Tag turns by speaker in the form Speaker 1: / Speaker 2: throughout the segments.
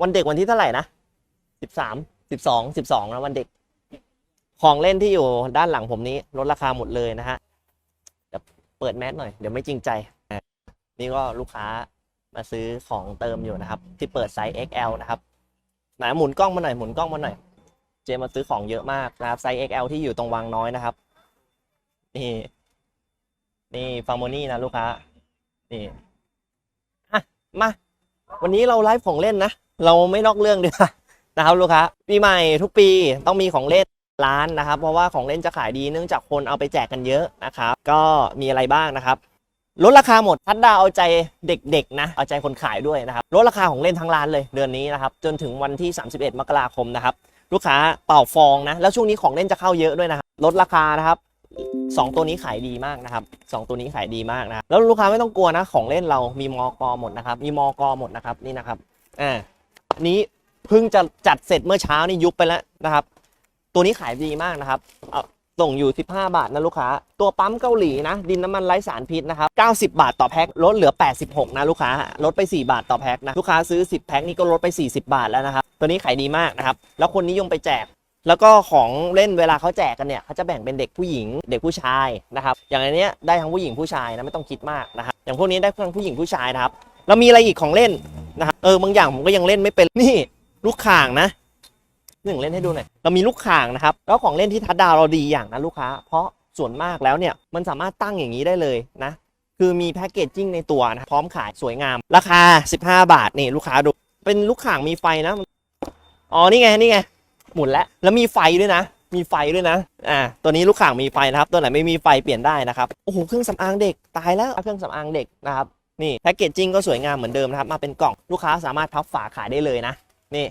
Speaker 1: วันเด็กวันที่เท่าไหร่นะสิบสามสิบสองสิบสองนะวันเด็ก ของเล่นที่อยู่ด้านหลังผมนี้ลดราคาหมดเลยนะฮะเดี๋ยวเปิดแมสหน่อยเดี๋ยวไม่จริงใจ นี่ก็ลูกค้ามาซื้อของเติมอยู่นะครับ ที่เปิดไซส์ XL นะครับไหนหมุนกล้องมาหน่อยหมุนกล้องมาหน่อย เจมาซื้อของเยอะมากนะครับไซส์ XL ที่อยู่ตรงวังน้อยนะครับ นี่นี่ฟาร์โมนี่นะลูกค้า นี่อะมา วันนี้เราไลฟ์ของเล่นนะ เราไม่นอกเรื่องดีกว่านะครับลูกค้าปีใหม่ทุกปีต้องมีของเล่นร้านนะครับ เพราะว่าของเล่นจะขายดีเนื่องจากคนเอาไปแจกกันเยอะนะครับ ก็มีอะไรบ้างนะครับลดราคาหมดพัดดาวเอาใจเด็กๆนะเอาใจคนขายด้วยนะครับลดราคาของเล่นทั้งร้านเลยเดือนนี้นะครับจนถึงวันที่ 31 มกราคมนะครับลูกค้าเป่าฟองนะแล้วช่วงนี้ของเล่นจะเข้าเยอะด้วยนะครับลดราคานะครับสองตัวนี้ขายดีมากนะครับสองตัวนี้ขายดีมากนะแล้วลูกค้าไม่ต้องกลัวนะของเล่นเรามีมอกหมดนะครับมีมอกหมดนะครับนี่นะครับอ่า นี้เพิ่งจะจัดเสร็จเมื่อเช้านี่ยุบไปแล้วนะครับ ตัวนี้ขายดีมากนะครับส่งอยู่ 15 บาทนะลูกค้า ตัวปั๊มเกาหลีนะ ดินน้ำมันไร้สารพิษนะครับ 90 บาทต่อแพ็คลดเหลือ 86 นะลูกค้า ลดไป 4 บาทต่อแพ็คนะ ลูกค้าซื้อ 10 แพ็คนี่ก็ลดไป 40 บาทแล้วนะครับ ตัวนี้ขายดีมากนะครับ แล้วคนนิยมไปแจก แล้วก็ของเล่นเวลาเขาแจกกันเนี่ยเขาจะแบ่งเป็นเด็กผู้หญิง เด็กผู้ชายนะครับ อย่างอันเนี้ยได้ทั้งผู้หญิงผู้ชายนะไม่ต้องคิดมากนะครับ อย่างพวกนี้ได้ทั้งผู้หญิงผู้ชายนะครับแล้วมีอะไรอีกของเล่น นะครับเออบางอย่างผมก็ยังเล่นไม่เป็นนี่ลูกข่างนะหนึ่งเล่นให้ดูหน่อยเรามีลูกข่างนะครับ แล้วของเล่นที่ทัดดาวเราดีอย่างนะลูกค้า เพราะส่วนมากแล้วเนี่ยมันสามารถตั้งอย่างนี้ได้เลยนะ คือมีแพ็กเกจจิ้งในตัวนะพร้อมขายสวยงาม ราคา 15 บาทนี่ลูกค้าดู เป็นลูกข่างมีไฟนะอ๋อนี่ไงนี่ไงหมุนแล้วแล้วมีไฟด้วยนะ มีไฟด้วยนะอ่าตัวนี้ลูกข่างมีไฟนะครับ ตัวไหนไม่มีไฟเปลี่ยนได้นะครับโอ้โหเครื่องสำอางเด็กตายแล้วเครื่องสำอางเด็กนะครับ นี่แพ็กเกจจิ้งก็สวยงามเหมือนเดิมนะครับ มาเป็นกล่องลูกค้าสามารถพับฝาขายได้เลยนะ นี่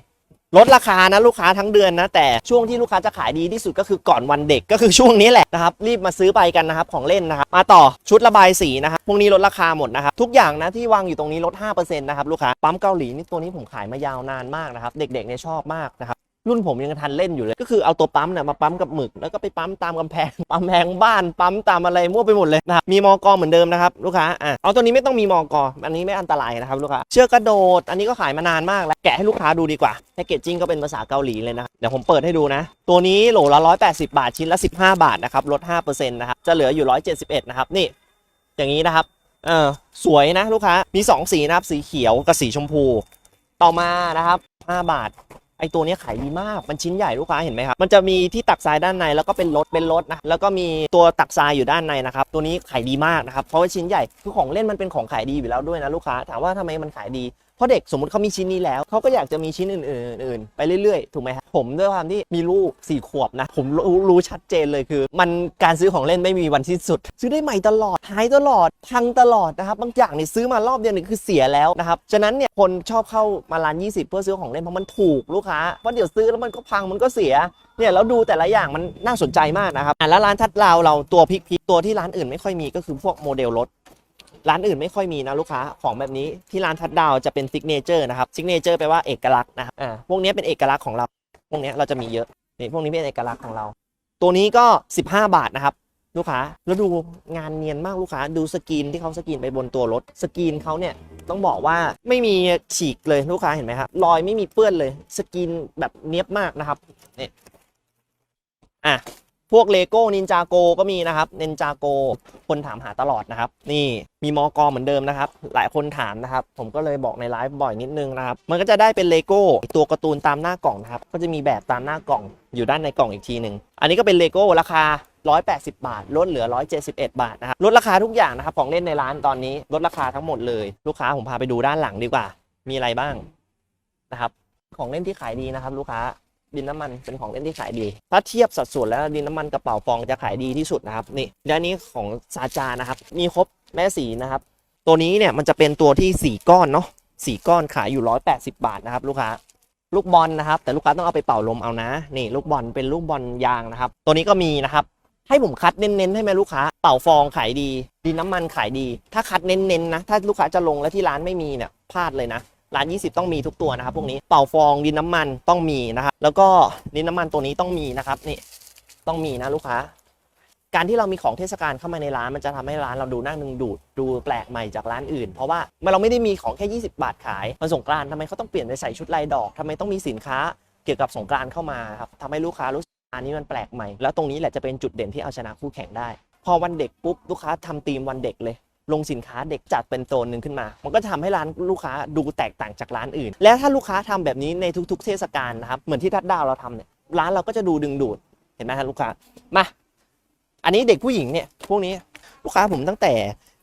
Speaker 1: ลดราคานะลูกค้าทั้งเดือนนะแต่ช่วงที่ลูกค้าจะขายดีที่สุดก็คือก่อนวันเด็กก็คือช่วงนี้แหละนะครับรีบมาซื้อไปกันนะครับของเล่นนะครับมาต่อชุดระบายสีนะครับพวกนี้ลดราคาหมดนะครับทุกอย่างนะที่วางอยู่ตรงนี้ลด5%นะครับลูกค้าปั๊มเกาหลีนี่ตัวนี้ผมขายมายาวนานมากนะครับเด็กๆเนี่ยชอบมากนะครับ รุ่นผมยังทันเล่นอยู่เลย ก็คือเอาตัวปั๊มเนี่ยมาปั๊มกับหมึก แล้วก็ไปปั๊มตามกำแพง ปั๊มแพงบ้าน ปั๊มตามอะไรมั่วไปหมดเลยนะครับ มีมอกอเหมือนเดิมนะครับลูกค้า อะ เอาตัวนี้ไม่ต้องมีมอกออันนี้ไม่อันตรายนะครับลูกค้า เชือกกระโดด อันนี้ก็ขายมานานมากแล้ว แกะให้ลูกค้าดูดีกว่า แพคเกจจิ้งก็เป็นภาษาเกาหลีเลยนะ เดี๋ยวผมเปิดให้ดูนะ ตัวนี้โหลละ180 บาท ชิ้นละ 15 บาทนะครับ ลด5%นะครับ จะเหลืออยู่ 171นะครับ นี่ อย่างนี้นะครับ เออสวยนะลูกค้า มี 2 สีนะครับ สีเขียวกับสีชมพู ต่อมานะครับ5บาท ไอตัวนี้ขายดีมาก มันชิ้นใหญ่ลูกค้าเห็นไหมครับ มันจะมีที่ตักทรายด้านในแล้วก็เป็นรถเป็นรถนะ แล้วก็มีตัวตักทรายอยู่ด้านในนะครับ ตัวนี้ขายดีมากนะครับ เพราะว่าชิ้นใหญ่ คือของเล่นมันเป็นของขายดีอยู่แล้วด้วยนะลูกค้า ถามว่าทำไมมันขายดี เพราะเด็กสมมติเขามีชิ้นนี้แล้ว เขาก็อยากจะมีชิ้นอื่นๆ ไปเรื่อยๆ ถูกไหมครับผมด้วยความที่มีลูกสี่ขวบนะ ผมรู้รู้ชัดเจนเลยคือ มันการซื้อของเล่นไม่มีวันสิ้นสุด ซื้อได้ใหม่ตลอด หายตลอด พังตลอดนะครับ บางอย่างนี่ซื้อมารอบเดียวนี่คือเสียแล้วนะครับ ฉะนั้นเนี่ยคนชอบเข้ามาร้าน 20 เพื่อซื้อของเล่นเพราะมันถูกลูกค้า เพราะเดี๋ยวซื้อแล้วมันก็พังมันก็เสียเนี่ยแล้วดูแต่ละอย่างมันน่าสนใจมากนะครับอะแล้วร้านทัดลาวเราตัวพลิกๆตัวที่ร้านอื่นไม่ค่อยมีก็คือพวกโมเดลรถ ร้านอื่นไม่ค่อยมีนะลูกค้าของแบบนี้ที่ร้านทัดดาวจะเป็นซิกเนเจอร์นะครับซิกเนเจอร์แปลว่าเอกลักษณ์นะครับอ่าพวกนี้เป็นเอกลักษณ์ของเรา พวกนี้เราจะมีเยอะนี่พวกนี้เป็นเอกลักษณ์ของเรา ตัวนี้ก็ 15 บาทนะครับลูกค้าแล้วดูงานเนียนมากลูกค้าดูสกรีนที่เขาสกรีนไปบนตัวรถสกรีนเขาเนี่ยต้องบอกว่าไม่มีฉีกเลยลูกค้าเห็นไหมครับรอยไม่มีเปื้อนเลยสกรีนแบบเนียบมากนะครับนี่อะ พวกเลโก้นินจาโกก็มีนะครับนินจาโกคนถามหาตลอดนะครับ นี่มีมอกเหมือนเดิมนะครับ หลายคนถามนะครับ ผมก็เลยบอกในไลฟ์บ่อยนิดนึงนะครับ มันก็จะได้เป็นเลโก้ตัวการ์ตูนตามหน้ากล่องนะครับ ก็จะมีแบบตามหน้ากล่องอยู่ด้านในกล่องอีกทีหนึ่งอันนี้ก็เป็นเลโก้ราคา 180 บาท ลดเหลือ 171 บาทนะครับลดราคาทุกอย่างนะครับของเล่นในร้านตอนนี้ลดราคาทั้งหมดเลย ลูกค้าผมพาไปดูด้านหลังดีกว่า มีอะไรบ้างนะครับ ของเล่นที่ขายดีนะครับ ลูกค้า ดินน้ำมันเป็นของเล่นที่ขายดี ถ้าเทียบสัดส่วนแล้วดินน้ำมันกระเป๋าฟองจะขายดีที่สุดนะครับนี่ด้านนี้ของซาจานะครับ มีครบแม่สีนะครับ ตัวนี้เนี่ยมันจะเป็นตัวที่สี่ก้อนเนาะสี่ก้อนขายอยู่ 180 บาทนะครับลูกค้าลูกบอลนะครับ แต่ลูกค้าต้องเอาไปเป่าลมเอานะนี่ลูกบอลเป็นลูกบอลยางนะครับ ตัวนี้ก็มีนะครับ ให้ผมคัดเน้นๆให้ไหมลูกค้า เป่าฟองขายดีดินน้ำมันขายดี ถ้าคัดเน้นๆนะถ้าลูกค้าจะลงแล้วที่ร้านไม่มีเนี่ยพลาดเลยนะ ร้าน20 ต้องมีทุกตัวนะครับพวกนี้เป่าฟองดินน้ำมันต้องมีนะครับแล้วก็ดินน้ำมันตัวนี้ต้องมีนะครับนี่ต้องมีนะลูกค้า การที่เรามีของเทศกาลเข้ามาในร้านมันจะทำให้ร้านเราดูน่าดึงดูดดูแปลกใหม่จากร้านอื่น เพราะว่าเราไม่ได้มีของแค่ 20 บาทขายมันสงกรานทำไมเขาต้องเปลี่ยนไปใส่ชุดลายดอกทำไมต้องมีสินค้าเกี่ยวกับสงกรานเข้ามาครับทำให้ลูกค้ารู้สึกอันนี้มันแปลกใหม่ แล้วตรงนี้แหละจะเป็นจุดเด่นที่เอาชนะคู่แข่งได้ พอวันเด็กปุ๊บลูกค้าทำธีมวันเด็กเลย ลงสินค้าเด็กจัดเป็นโซนหนึ่งขึ้นมา มันก็จะทำให้ร้านลูกค้าดูแตกต่างจากร้านอื่น และถ้าลูกค้าทำแบบนี้ในทุกๆ เทศกาลนะครับ เหมือนที่ทัดดาวเราทำเนี่ย ร้านเราก็จะดูดึงดูด เห็นไหมฮะลูกค้า มา อันนี้เด็กผู้หญิงเนี่ย พวกนี้ลูกค้าผมตั้งแต่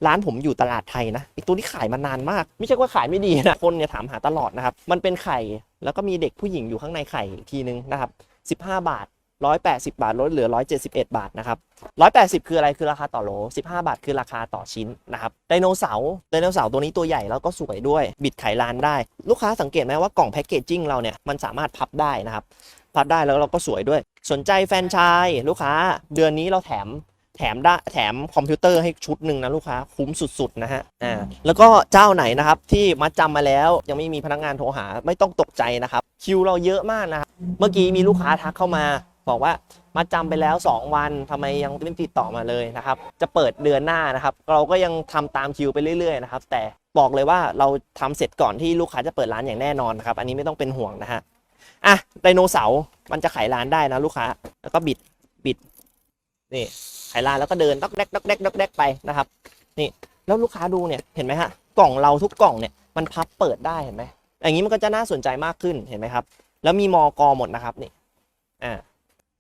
Speaker 1: ร้านผมอยู่ตลาดไทยนะไอตัวนี้ขายมานานมาก ไม่ใช่ว่าขายไม่ดีนะ คนเนี่ยถามหาตลอดนะครับ มันเป็นไข่ แล้วก็มีเด็กผู้หญิงอยู่ข้างในไข่อีกทีนึงนะครับ 15 บาท 180 บาทลดเหลือ 171 บาทนะครับ 180 คืออะไรคือราคาต่อโหล15 บาทคือราคาต่อชิ้นนะครับไดโนเสาร์ไดโนเสาร์ตัวนี้ตัวใหญ่แล้วก็สวยด้วยบิดไขลานได้ ลูกค้าสังเกตไหมว่ากล่องแพคเกจจิ้งเราเนี่ยมันสามารถพับได้นะครับ พับได้แล้วเราก็สวยด้วย สนใจแฟนชายลูกค้า เดือนนี้เราแถมแถมได้แถมคอมพิวเตอร์ให้ชุดหนึ่งนะลูกค้าคุ้มสุดๆนะฮะอ่าแล้วก็เจ้าไหนนะครับที่มาจำมาแล้วยังไม่มีพนักงานโทรหาไม่ต้องตกใจนะครับ คิวเราเยอะมากนะครับเมื่อกี้มีลูกค้าทักเข้ามา บอกว่ามาจำไปแล้ว 2 วันทำไมยังไม่ติดต่อมาเลยนะครับ จะเปิดเดือนหน้านะครับ เราก็ยังทำตามคิวไปเรื่อยๆนะครับ แต่บอกเลยว่าเราทำเสร็จก่อนที่ลูกค้าจะเปิดร้านอย่างแน่นอนนะครับ อันนี้ไม่ต้องเป็นห่วงนะฮะอะไดโนเสาร์มันจะขายร้านได้นะลูกค้า แล้วก็บิดบิดนี่ขายร้านแล้วก็เดินดอกแดกดอกแดกดอกแดกไปนะครับ นี่แล้วลูกค้าดูเนี่ยเห็นไหมฮะกล่องเราทุกกล่องเนี่ยมันพับเปิดได้เห็นไหมอย่างนี้มันก็จะน่าสนใจมากขึ้นเห็นไหมครับ แล้วมีมอกอหมดนะครับนี่อ่า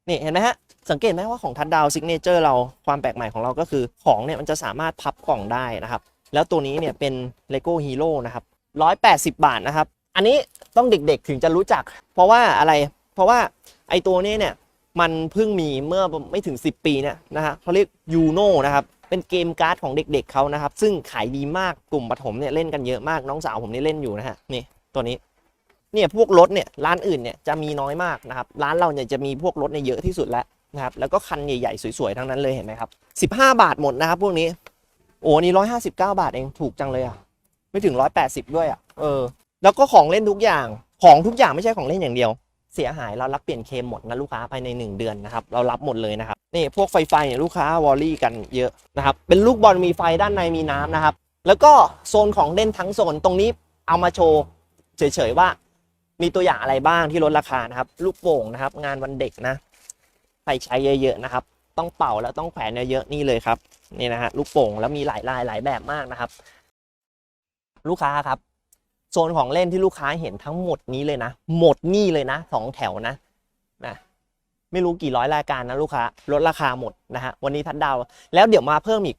Speaker 1: นี่เห็นไหมฮะ สังเกตไหมว่าของทัดดาวซิกเนเจอร์เราความแปลกใหม่ของเราก็คือของเนี่ยมันจะสามารถพับกล่องได้นะครับ แล้วตัวนี้เนี่ยเป็น LEGO Hero นะครับ 180 บาทนะครับ อันนี้ต้องเด็กๆถึงจะรู้จัก เพราะว่าอะไรเพราะว่าไอตัวนี้เนี่ยมันเพิ่งมีเมื่อไม่ถึง 10 ปีเนี่ยนะฮะเขาเรียกยูโนนะครับเป็นเกมการ์ดของเด็กๆเขานะครับ ซึ่งขายดีมากกลุ่มปฐมเนี่ยเล่นกันเยอะมากน้องสาวผมนี่เล่นอยู่นะฮะนี่ตัวนี้ เนี่ยพวกรถเนี่ยร้านอื่นเนี่ยจะมีน้อยมากนะครับร้านเราเนี่ยจะมีพวกรถเนี่ยเยอะที่สุดแล้วนะครับแล้วก็คันใหญ่ๆสวยๆทั้งนั้นเลยเห็นไหมครับ 15 บาทหมดนะครับพวกนี้โอ้นี่159บเก้าบาทเองถูกจังเลยอะไม่ถึง180ด้วยอะเออแล้วก็ของเล่นทุกอย่างของทุกอย่างไม่ใช่ของเล่นอย่างเดียว เสียหายเรารับเปลี่ยนเคมหมดนะลูกค้าภายใน 1 เดือนนะครับเรารับหมดเลยนะครับนี่พวกไฟไฟเนี่ยลูกค้าวอลลี่กันเยอะนะครับเป็นลูกบอลมีไฟด้านในมีน้ำนะครับแล้วก็โซนของเล่นทั้งโซนตรงนี้เอามาโชว์เฉยๆว่า มีตัวอย่างอะไรบ้างที่ลดราคานะครับ ลูกโป่งนะครับ งานวันเด็กนะใครใช้เยอะๆนะครับ ต้องเป่าแล้วต้องแขวนเยอะๆนี่เลยครับนี่นะฮะลูกโป่งแล้วมีหลายลายหลายแบบมากนะครับ ลูกค้าครับโซนของเล่นที่ลูกค้าเห็นทั้งหมดนี้เลยนะ หมดนี่เลยนะสองแถวนะนะไม่รู้กี่ร้อยรายการนะลูกค้าลดราคาหมดนะฮะวันนี้ทัดดาว แล้วเดี๋ยวมาเพิ่มอีก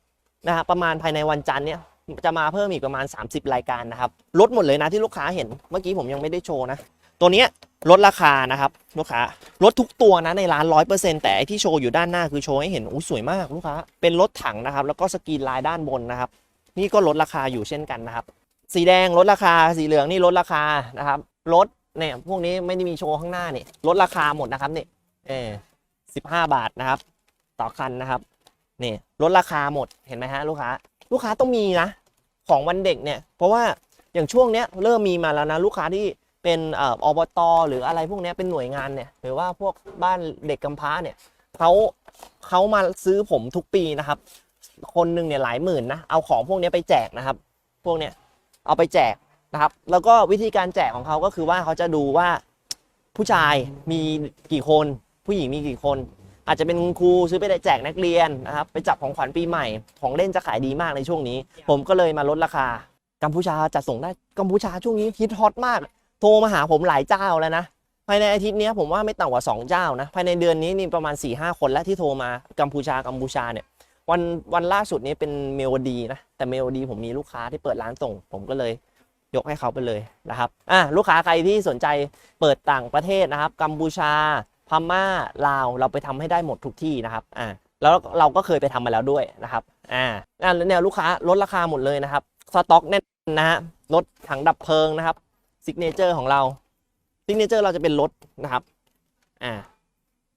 Speaker 1: นะฮะประมาณภายในวันจันทร์เนี่ย จะมาเพิ่มอีกประมาณ 30 รายการนะครับลดหมดเลยนะที่ลูกค้าเห็นเมื่อกี้ผมยังไม่ได้โชว์นะ ตัวนี้ลดราคานะครับลูกค้าลดทุกตัวนะในร้านร้อยเปอร์เซ็นต์แต่ที่โชว์อยู่ด้านหน้าคือโชว์ให้เห็นอู้สวยมากลูกค้าเป็นรถถังนะครับแล้วก็สกรีนลายด้านบนนะครับ นี่ก็ลดราคาอยู่เช่นกันนะครับ สีแดงลดราคาสีเหลืองนี่ลดราคานะครับลดเนี่ยพวกนี้ไม่ได้มีโชว์ข้างหน้านี่ลดราคาหมดนะครับนี่เออสิบห้าบาทนะครับ ต่อคันนะครับนี่ลดราคาหมดเห็นไหมฮะลูกค้า ลูกค้าต้องมีนะ ของวันเด็กเนี่ย เพราะว่าอย่างช่วงเนี้ยเริ่มมีมาแล้วนะ ลูกค้าที่เป็นออบตหรืออะไรพวกนี้เป็นหน่วยงานเนี่ย หรือว่าพวกบ้านเด็กกำพร้าเนี่ยเขาเขามาซื้อผมทุกปีนะครับ คนหนึ่งเนี่ยหลายหมื่นนะเอาของพวกนี้ไปแจกนะครับ พวกเนี้ยเอาไปแจกนะครับ แล้วก็วิธีการแจกของเขาก็คือว่าเขาจะดูว่าผู้ชายมีกี่คน ผู้หญิงมีกี่คน อาจจะเป็นคุณครูซื้อไปแจกนักเรียนนะครับไปจับของขวัญปีใหม่ ของเล่นจะขายดีมากในช่วงนี้ ผมก็เลยมาลดราคา กัมพูชาจัดส่งได้กัมพูชาช่วงนี้ฮิตฮอตมาก โทรมาหาผมหลายเจ้าแล้วนะภายในอาทิตย์เนี้ยผมว่าไม่ต่ำกว่า 2 เจ้านะภายในเดือนนี้นี่ประมาณ4ี่ห้าคนแล้วที่โทรมากัมพูชากัมพูชาเนี่ยวันวันล่าสุดนี้เป็นเมโลดีนะแต่เมโลดีผมมีลูกค้าที่เปิดร้านส่ง ผมก็เลยยกให้เขาไปเลยนะครับอะลูกค้าใครที่สนใจเปิดต่างประเทศนะครับ กัมพูชา พม่าลาวเราไปทำให้ได้หมดทุกที่นะครับอ่าแล้วเราก็เคยไปทำมาแล้วด้วยนะครับอ่าแล้วแนวลูกค้าลดราคาหมดเลยนะครับสต็อกแน่นนะฮะรถถังดับเพลิงนะครับซิกเนเจอร์ของเราซิกเนเจอร์เราจะเป็นรถนะครับอ่า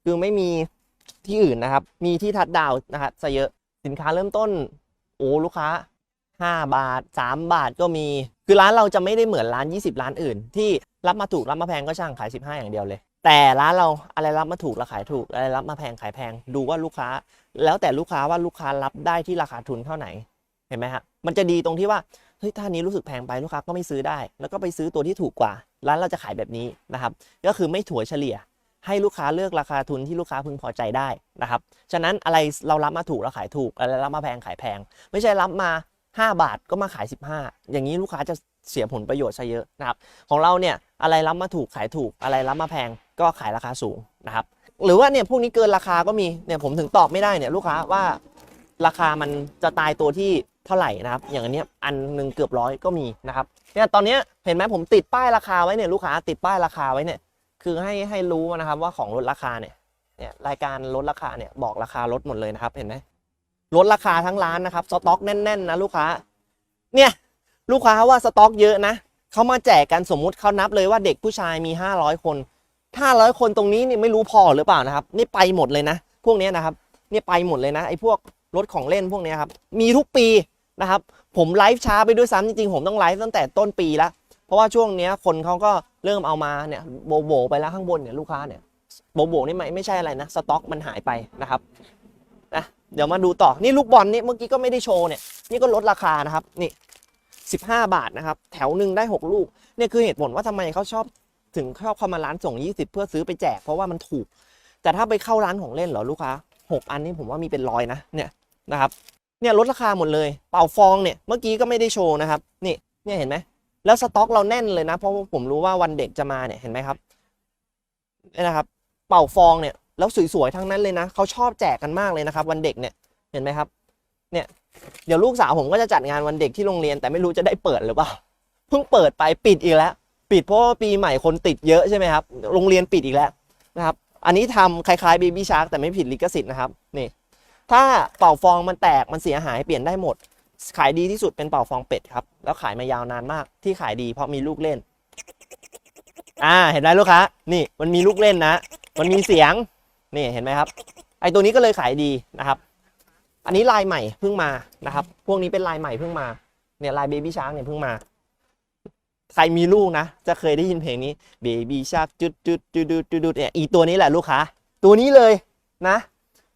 Speaker 1: คือไม่มีที่อื่นนะครับ มีที่ทัดดาวนะครับซะเยอะสินค้าเริ่มต้นโอ้ลูกค้า 5 บาท 3 บาทก็มี คือร้านเราจะไม่ได้เหมือนร้าน 20 ร้านอื่น ที่รับมาถูกรับมาแพงก็ช่างขาย 15 อย่างเดียวเลย แต่ร้านเราอะไรรับมาถูกเราขายถูกอะไรรับมาแพงขายแพง ดูว่าลูกค้า แล้วแต่ลูกค้าว่าลูกค้ารับได้ที่ราคาทุนเท่าไหนเห็นไหมฮะมันจะดีตรงที่ว่าเฮ้ยถ้านี้รู้สึกแพงไปลูกค้าก็ไม่ซื้อได้ แล้วก็ไปซื้อตัวที่ถูกกว่า ร้านเราจะขายแบบนี้นะครับ ก็คือไม่ถัวเฉลี่ย ให้ลูกค้าเลือกราคาทุนที่ลูกค้าพึงพอใจได้นะครับ ฉะนั้นอะไรเรารับมาถูกเราขายถูกอะไรรับมาแพงขายแพง ไม่ใช่รับมา 5 บาทก็มาขาย 15 อย่างนี้ลูกค้าจะ เสียผลประโยชน์ซะเยอะนะครับของเราเนี่ยอะไรรับมาถูกขายถูกอะไรรับมาแพงก็ขายราคาสูงนะครับหรือว่าเนี่ยพวกนี้เกินราคาก็มีเนี่ยผมถึงตอบไม่ได้เนี่ยลูกค้าว่าราคามันจะตายตัวที่เท่าไหร่นะครับ อย่างอันนี้อันหนึ่งเกือบร้อยก็มีนะครับเนี่ยตอนนี้เห็นไหมผมติดป้ายราคาไว้เนี่ยลูกค้าติดป้ายราคาไว้เนี่ยคือให้ให้รู้นะครับว่าของลดราคาเนี่ยเนี่ยรายการลดราคาเนี่ยบอกราคาลดหมดเลยนะครับเห็นไหมลดราคาทั้งร้านนะครับสต็อกแน่นๆนะลูกค้าเนี่ย ลูกค้าว่าสต็อกเยอะนะเขามาแจกกันสมมุติเขานับเลยว่าเด็กผู้ชายมี 500 คน 500 คนตรงนี้นี่ไม่รู้พอหรือเปล่านะครับ นี่ไปหมดเลยนะ พวกนี้นะครับนี่ไปหมดเลยนะไอ้พวกรถของเล่นพวกนี้ครับมีทุกปีนะครับ ผมไลฟ์ช้าไปด้วยซ้ำจริงๆผมต้องไลฟ์ตั้งแต่ต้นปีแล้วเพราะว่าช่วงนี้คนเขาก็เริ่มเอามาเนี่ยโบโบไปแล้วข้างบนเนี่ยลูกค้าเนี่ยโบโบนี่ไม่ไม่ใช่อะไรนะสต็อกมันหายไปนะครับนะเดี๋ยวมาดูต่อนี่ลูกบอลนี่เมื่อกี้ก็ไม่ได้โชว์เนี่ยนี่ก็ลดราคานะครับนี่ 15 บาทนะครับ แถวหนึ่งได้ 6 ลูก เนี่ยคือเหตุผลว่าทำไมเขาชอบถึงชอบเข้ามาร้านส่ง 20 เพื่อซื้อไปแจกเพราะว่ามันถูก แต่ถ้าไปเข้าร้านของเล่นเหรอลูกค้า 6 อันนี้ผมว่ามีเป็นร้อยนะเนี่ยนะครับเนี่ยลดราคาหมดเลย เป่าฟองเนี่ยเมื่อกี้ก็ไม่ได้โชว์นะครับนี่เนี่ยเห็นไหมแล้วสต็อกเราแน่นเลยนะ เพราะผมรู้ว่าวันเด็กจะมาเนี่ยเห็นไหมครับนี่นะครับ เป่าฟองเนี่ยแล้วสวยๆทั้งนั้นเลยนะเขาชอบแจกกันมากเลยนะครับ วันเด็กเนี่ยเห็นไหมครับ เนี่ยเดี๋ยวลูกสาวผมก็จะจัดงานวันเด็กที่โรงเรียนแต่ไม่รู้จะได้เปิดหรือเปล่าเพิ่งเปิดไปปิดอีกแล้ว ปิดเพราะว่าปีใหม่คนติดเยอะใช่ไหมครับโรงเรียนปิดอีกแล้วนะครับอันนี้ทำคล้ายๆ Baby Shark แต่ไม่ผิดลิขสิทธิ์นะครับนี่ถ้าเป่าฟองมันแตกมันเสียหายเปลี่ยนได้หมด ขายดีที่สุดเป็นเป่าฟองเป็ดครับ แล้วขายมายาวนานมากที่ขายดีเพราะมีลูกเล่น อ่าเห็นไหมลูกค้านี่มันมีลูกเล่นนะ มันมีเสียงนี่เห็นไหมครับ ไอตัวนี้ก็เลยขายดีนะครับ อันนี้ลายใหม่เพิ่งมานะครับ พวกนี้เป็นลายใหม่เพิ่งมา เนี่ยลายเบบี้ชาร์กเนี่ยเพิ่งมา ใครมีลูกนะ จะเคยได้ยินเพลงนี้ Baby Shark จุดจุดจุดจุดจุดจุดเนี่ยอีตัวนี้แหละลูกค้า ตัวนี้เลยนะ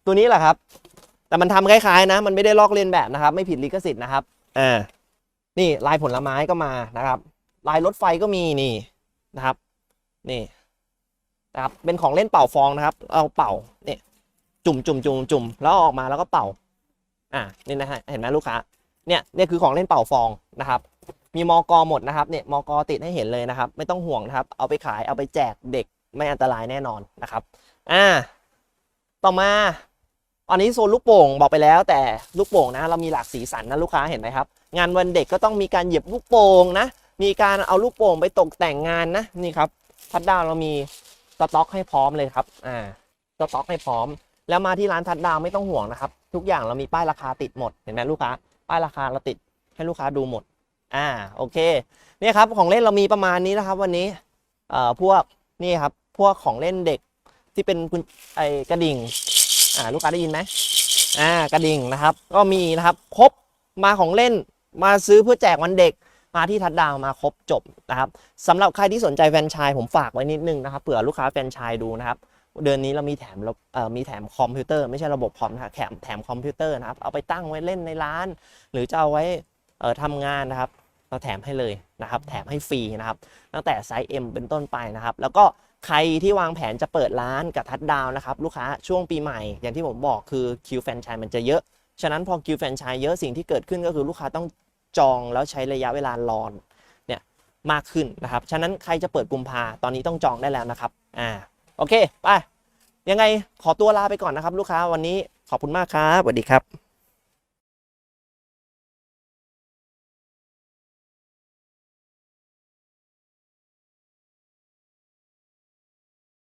Speaker 1: ตัวนี้แหละครับ แต่มันทำคล้ายๆนะ มันไม่ได้ลอกเลียนแบบนะครับ ไม่ผิดลิขสิทธิ์นะครับอ่านี่ลายผลไม้ก็มานะครับ ลายรถไฟก็มีนี่นะครับ นี่นะครับเป็นของเล่นเป่าฟองนะครับ เอาเป่าเนี่ยจุ่มจุ่มจุ่มจุ่มแล้วออกมาแล้วก็เป่า อ่านี่นะฮะเห็นไหมลูกค้าเนี่ยเนี่ยคือของเล่นเป่าฟองนะครับ มีมอกอหมดนะครับเนี่ยมอกอติดให้เห็นเลยนะครับ ไม่ต้องห่วงนะครับ เอาไปขายเอาไปแจกเด็กไม่อันตรายแน่นอนนะครับอ่าต่อมาอันนี้โซนลูกโป่งบอกไปแล้ว แต่ลูกโป่งนะ เรามีหลากสีสันนะลูกค้าเห็นไหมครับ งานวันเด็กก็ต้องมีการเหยียบลูกโป่งนะ มีการเอาลูกโป่งไปตกแต่งงานนะนี่ครับทัดดาวเรามีสต็อกให้พร้อมเลยครับอ่าสต็อกให้พร้อม แล้วมาที่ร้านทัดดาวไม่ต้องห่วงนะครับ ทุกอย่างเรามีป้ายราคาติดหมดเห็นไหมลูกค้า ป้ายราคาเราติดให้ลูกค้าดูหมด อ่าโอเคเนี่ยครับของเล่นเรามีประมาณนี้นะครับ วันนี้เอ่อพวกนี่ครับพวกของเล่นเด็กที่เป็นกุญไอกระดิ่งอ่าลูกค้าได้ยินไหมอ่ากระดิ่งนะครับ ก็มีนะครับครบมาของเล่นมาซื้อเพื่อแจกวันเด็กมาที่ทัดดาวมาครบจบนะครับสำหรับใครที่สนใจแฟนชส์ผมฝากไว้นิดนึงนะครับเผื่อลูกค้าแฟนชส์ดูนะครับ เดือนนี้เรามีแถมเอ่อมีแถมคอมพิวเตอร์ไม่ใช่ระบบคอมนะแถมแถมคอมพิวเตอร์นะครับ เอาไปตั้งไว้เล่นในร้าน หรือจะเอาไว้เอ่อทำงานนะครับ เราแถมให้เลยนะครับ แถมให้ฟรีนะครับ ตั้งแต่ไซส์ M เป็นต้นไปนะครับ แล้วก็ใครที่วางแผนจะเปิดร้านกับทัดดาวนะครับ ลูกค้าช่วงปีใหม่อย่างที่ผมบอกคือคิวแฟนชส์มันจะเยอะ ฉะนั้นพอคิวแฟนชส์เยอะสิ่งที่เกิดขึ้นก็คือลูกค้าต้องจองแล้วใช้ระยะเวลารอเนี่ยมากขึ้นนะครับ ฉะนั้นใครจะเปิดกุมภาตอนนี้ต้องจองได้แล้วนะครับอ่า โอเค ไป ยังไงขอตัวลาไปก่อนนะครับ ลูกค้าวันนี้ขอบคุณมากครับสวัสดีครับ